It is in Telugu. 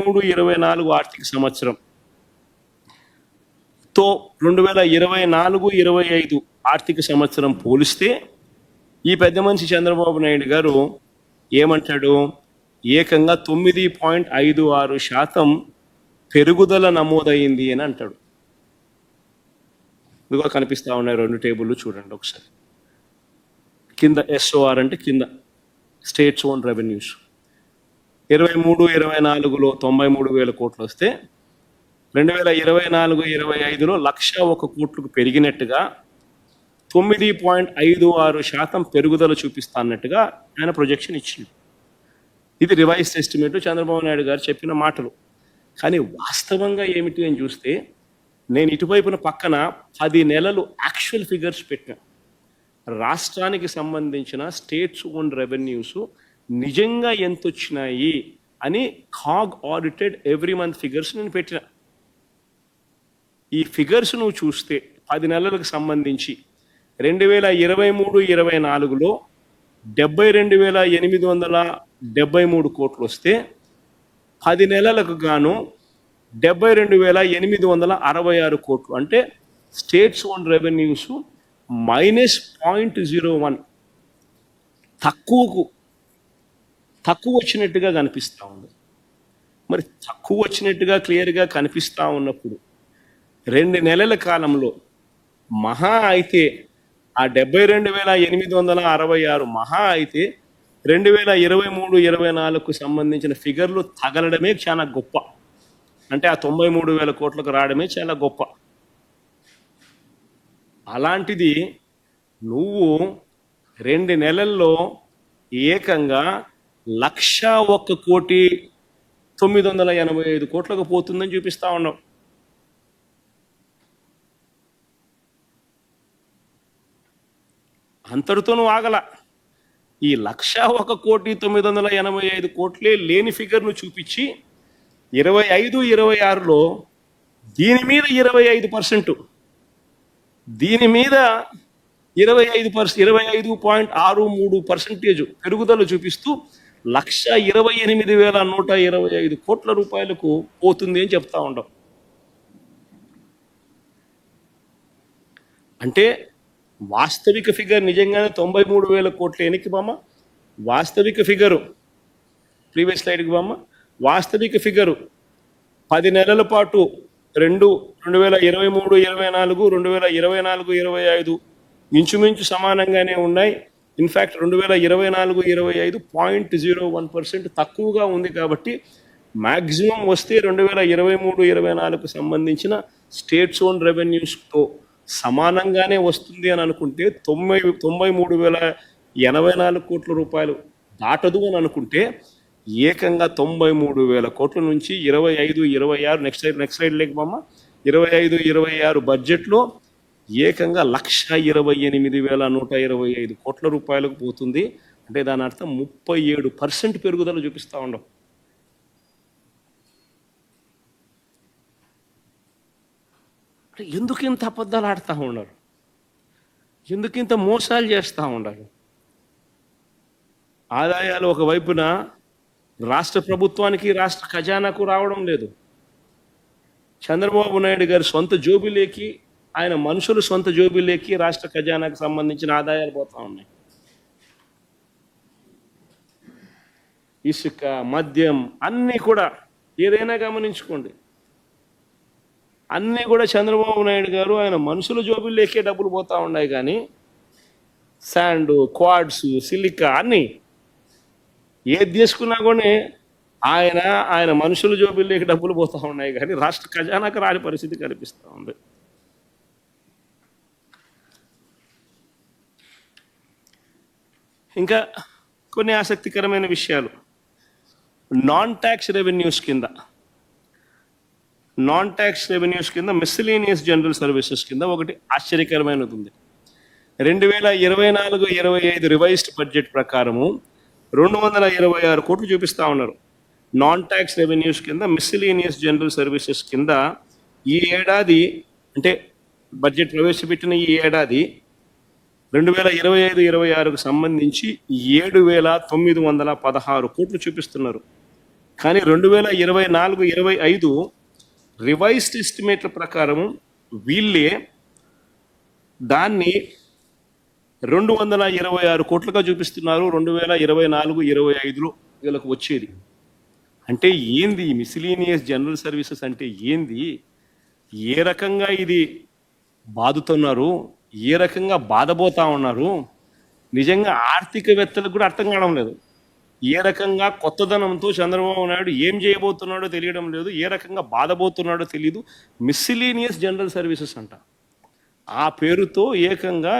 మూడు ఇరవై నాలుగు ఆర్థిక సంవత్సరం. తో రెండు వేల ఇరవై నాలుగు ఇరవై ఐదు ఆర్థిక సంవత్సరం పోలిస్తే ఈ పెద్ద మనిషి చంద్రబాబు నాయుడు గారు ఏమంటాడు? ఏకంగా తొమ్మిది పాయింట్ ఐదు ఆరు శాతం పెరుగుదల నమోదైంది అని అంటాడు. ఇదిగో కనిపిస్తా ఉన్నాయి రెండు టేబుల్లు చూడండి ఒకసారి. కింద ఎస్ఓఆర్ అంటే కింద. స్టేట్స్ ఓన్ రెవెన్యూస్ ఇరవై మూడు ఇరవై నాలుగులో తొంభై మూడు వేల కోట్లు వస్తే రెండు వేల ఇరవై నాలుగు ఇరవై ఐదులో లక్ష ఒక కోట్లకు పెరిగినట్టుగా తొమ్మిది పాయింట్ ఐదు ఆరు శాతం పెరుగుదల చూపిస్తా అన్నట్టుగా ఆయన ప్రొజెక్షన్ ఇచ్చింది ఇది రివైజ్ ఎస్టిమేట్ చంద్రబాబు నాయుడు గారు చెప్పిన మాటలు. కానీ వాస్తవంగా ఏమిటి అని చూస్తే నేను ఇటువైపున పక్కన పది నెలలు యాక్చువల్ ఫిగర్స్ పెట్టిన. రాష్ట్రానికి సంబంధించిన స్టేట్స్ ఓన్ రెవెన్యూస్ నిజంగా ఎంత వచ్చినాయి అని CAG audited every month figures నేను పెట్టిన. ఈ ఫిగర్స్ నువ్వు చూస్తే పది నెలలకు సంబంధించి రెండు వేల ఇరవై మూడు ఇరవై నాలుగులో డెబ్బై రెండు వేల ఎనిమిది వందల డెబ్బై మూడు కోట్లు వస్తే పది నెలలకు గాను డెబ్బై రెండు వేల ఎనిమిది వందల అరవై ఆరు కోట్లు. అంటే states own revenues minus point zero one తక్కువకు తక్కువ వచ్చినట్టుగా కనిపిస్తూ ఉంది. మరి తక్కువ వచ్చినట్టుగా క్లియర్గా కనిపిస్తూ ఉన్నప్పుడు రెండు నెలల కాలంలో మహా అయితే ఆ డెబ్బై రెండు వేల ఎనిమిది వందల అరవై ఆరు మహా అయితే రెండు వేల ఇరవై మూడు ఇరవై నాలుగుకు సంబంధించిన ఫిగర్లు తగలడమే చాలా గొప్ప. అంటే ఆ తొంభై మూడు వేల కోట్లకు రావడమే చాలా గొప్ప. అలాంటిది నువ్వు రెండు నెలల్లో ఏకంగా లక్ష ఒక్క కోటి తొమ్మిది వందల ఎనభై ఐదు కోట్లకు పోతుందని చూపిస్తా ఉన్నాం. అంతటితోనూ ఆగల. ఈ లక్ష ఒక కోటి తొమ్మిది వందల ఎనభై ఐదు కోట్లే లేని ఫిగర్ను చూపించి ఇరవై ఐదు ఇరవై ఆరులో దీని మీద ఇరవై ఐదు పర్సెంట్ దీని మీద ఇరవై ఐదు పర్సెంట్ ఇరవై ఐదు పాయింట్ ఆరు మూడు పర్సెంటేజ్ పెరుగుదల చూపిస్తూ లక్ష ఇరవై ఎనిమిది వేల నూట ఇరవై ఐదు కోట్ల రూపాయలకు పోతుంది అని చెప్తా ఉండవు అంటే వాస్తవిక ఫిగర్ నిజంగానే తొంభై మూడు వేల కోట్ల ఎనికి బామ్మ? వాస్తవిక ఫిగరు. ప్రీవియస్ స్లైడ్కి బామ్మ. వాస్తవిక ఫిగరు పది నెలల పాటు రెండు రెండు వేల ఇరవై మూడు ఇరవై నాలుగు రెండు వేల ఇరవై నాలుగు ఇరవై ఐదు ఇంచుమించు సమానంగానే ఉన్నాయి. ఇన్ఫ్యాక్ట్ రెండు వేల ఇరవై నాలుగు ఇరవై ఐదు పాయింట్ జీరో వన్ పర్సెంట్ తక్కువగా ఉంది కాబట్టి మ్యాక్సిమం వస్తే రెండు వేల ఇరవై మూడు ఇరవై నాలుగుకు సంబంధించిన స్టేట్స్ ఓన్ రెవెన్యూస్తో సమానంగానే వస్తుంది అని అనుకుంటే తొంభై తొంభై మూడు వేల ఎనభై నాలుగు కోట్ల రూపాయలు దాటదు అని అనుకుంటే ఏకంగా తొంభై మూడు వేల కోట్ల నుంచి ఇరవై ఐదు ఇరవై ఆరు నెక్స్ట్ సైడ్ నెక్స్ట్ సైడ్ లేకమమ్మ ఇరవై ఐదు ఇరవై ఆరు బడ్జెట్లో ఏకంగా లక్ష ఇరవై ఎనిమిది వేల నూట ఇరవై ఐదు కోట్ల రూపాయలకు పోతుంది. అంటే దాని అర్థం ముప్పై ఏడు పర్సెంట్ పెరుగుదల చూపిస్తూ ఉండవు అంటే ఎందుకు ఇంత అబద్ధాలు ఆడుతూ ఉన్నారు? ఎందుకు ఇంత మోసాలు చేస్తూ ఉన్నారు? ఆదాయాలు ఒకవైపున రాష్ట్ర ప్రభుత్వానికి రాష్ట్ర ఖజానాకు రావడం లేదు. చంద్రబాబు నాయుడు గారి సొంత జోబులేకి ఆయన మనుషులు సొంత జోబిలేకి రాష్ట్ర ఖజానాకు సంబంధించిన ఆదాయాలు పోతా ఉన్నాయి. ఇసుక మద్యం అన్నీ కూడా ఏదైనా గమనించుకోండి. అన్నీ కూడా చంద్రబాబు నాయుడు గారు ఆయన మనుషుల జోబుల్లోకే డబ్బులు పోతా ఉన్నాయి కానీ శాండ్ క్వాడ్స్ సిలికా అన్నీ ఏది తీసుకున్నా కూడా ఆయన ఆయన మనుషుల జోబుల్లోకి డబ్బులు పోతా ఉన్నాయి కానీ రాష్ట్ర ఖజానాకు రాని పరిస్థితి కనిపిస్తూ ఉంది. ఇంకా కొన్ని ఆసక్తికరమైన విషయాలు. నాన్ ట్యాక్స్ రెవెన్యూస్ కింద. నాన్ ట్యాక్స్ రెవెన్యూస్ కింద మిస్సిలీనియస్ జనరల్ సర్వీసెస్ కింద ఒకటి ఆశ్చర్యకరమైనది ఉంది. రెండు వేల ఇరవై నాలుగు ఇరవై ఐదు రివైజ్డ్ బడ్జెట్ ప్రకారము రెండు వందల ఇరవై ఆరు కోట్లు చూపిస్తా ఉన్నారు. నాన్ ట్యాక్స్ రెవెన్యూస్ కింద మిస్సిలీనియస్ జనరల్ సర్వీసెస్ కింద ఈ ఏడాది అంటే బడ్జెట్ ప్రవేశపెట్టిన ఈ ఏడాది రెండు వేల ఇరవై ఐదు ఇరవై ఆరుకు సంబంధించి ఏడు వేల తొమ్మిది వందల పదహారు కోట్లు చూపిస్తున్నారు. కానీ రెండు వేల ఇరవై నాలుగు ఇరవై ఐదు రివైజ్డ్ ఎస్టిమేట్ల ప్రకారం వీళ్ళే దాన్ని రెండు వందల ఇరవై ఆరు కోట్లుగా చూపిస్తున్నారు. రెండు వేల ఇరవై నాలుగు ఇరవై ఐదులో వీళ్ళకు వచ్చేది. అంటే ఏంది మిసిలీనియస్ జనరల్ సర్వీసెస్ అంటే ఏంది? ఏ రకంగా ఇది బాదుతున్నారు? ఏ రకంగా బాధపోతా ఉన్నారు నిజంగా ఆర్థికవేత్తలకు కూడా అర్థం కావడం లేదు. ఏ రకంగా కొత్తదనంతో చంద్రబాబు నాయుడు ఏం చేయబోతున్నాడో తెలియడం లేదు ఏ రకంగా బాధపోతున్నాడో తెలియదు మిస్సిలీనియస్ జనరల్ సర్వీసెస్ అంట. ఆ పేరుతో ఏకంగా